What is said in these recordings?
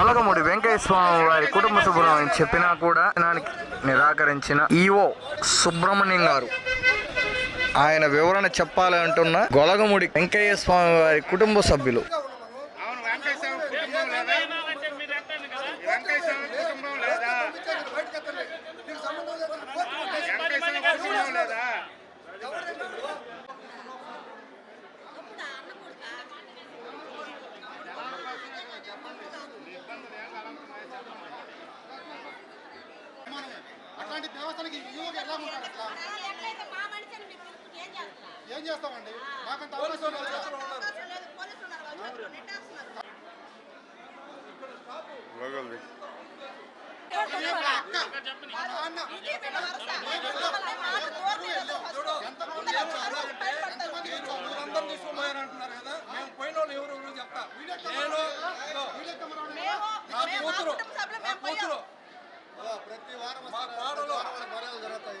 వలగమూడి వెంకయ్య స్వామి వారి కుటుంబ సభ్యులు చెప్పినా కూడా దానికి నిరాకరించిన ఈఓ సుబ్రహ్మణ్యం గారు. ఆయన వివరణ చెప్పాలంటున్న గొలగముడి వెంకయ్య స్వామి వారి కుటుంబ సభ్యులు. ఏం చేస్తామండి? మాకంత అవకాశం ఎంత మా కాడలో మర్యాదలు జరుగుతాయి.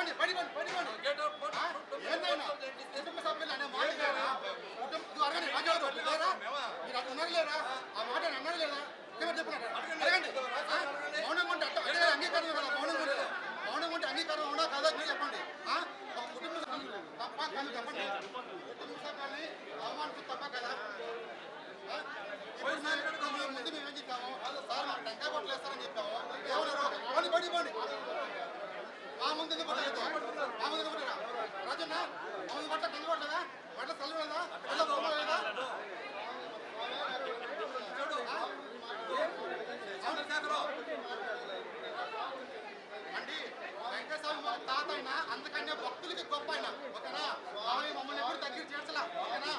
పండి పడి పండి పడి పండి ఏందైనా కుటుంబ సభ్యులు అనే మాట లేరా కుటుంబ అడగండి అడిగారు లేరా మీరు అట్లా ఉన్నారు లేరా ఆ మాట అన్నారు లేదా అడగండి మౌనం ఉంటే అట్లా అడిగే అంగీకారం కదా మౌనం ఉంటే మౌనం ఉంటే అంగీకారం ఉండా కాదా మీరు చెప్పండి ఒక కుటుంబ సభ్యులు తప్ప కానీ చెప్పండి కుటుంబ సభ్యుల్ని అవమానిస్తూ తప్ప కదా తాత అయినా అందుకనే భక్తులకి గొప్ప అయినా ఓకేనా? మమ్మల్ని ఎప్పుడు దగ్గర చేర్చలా? ఓకేనా?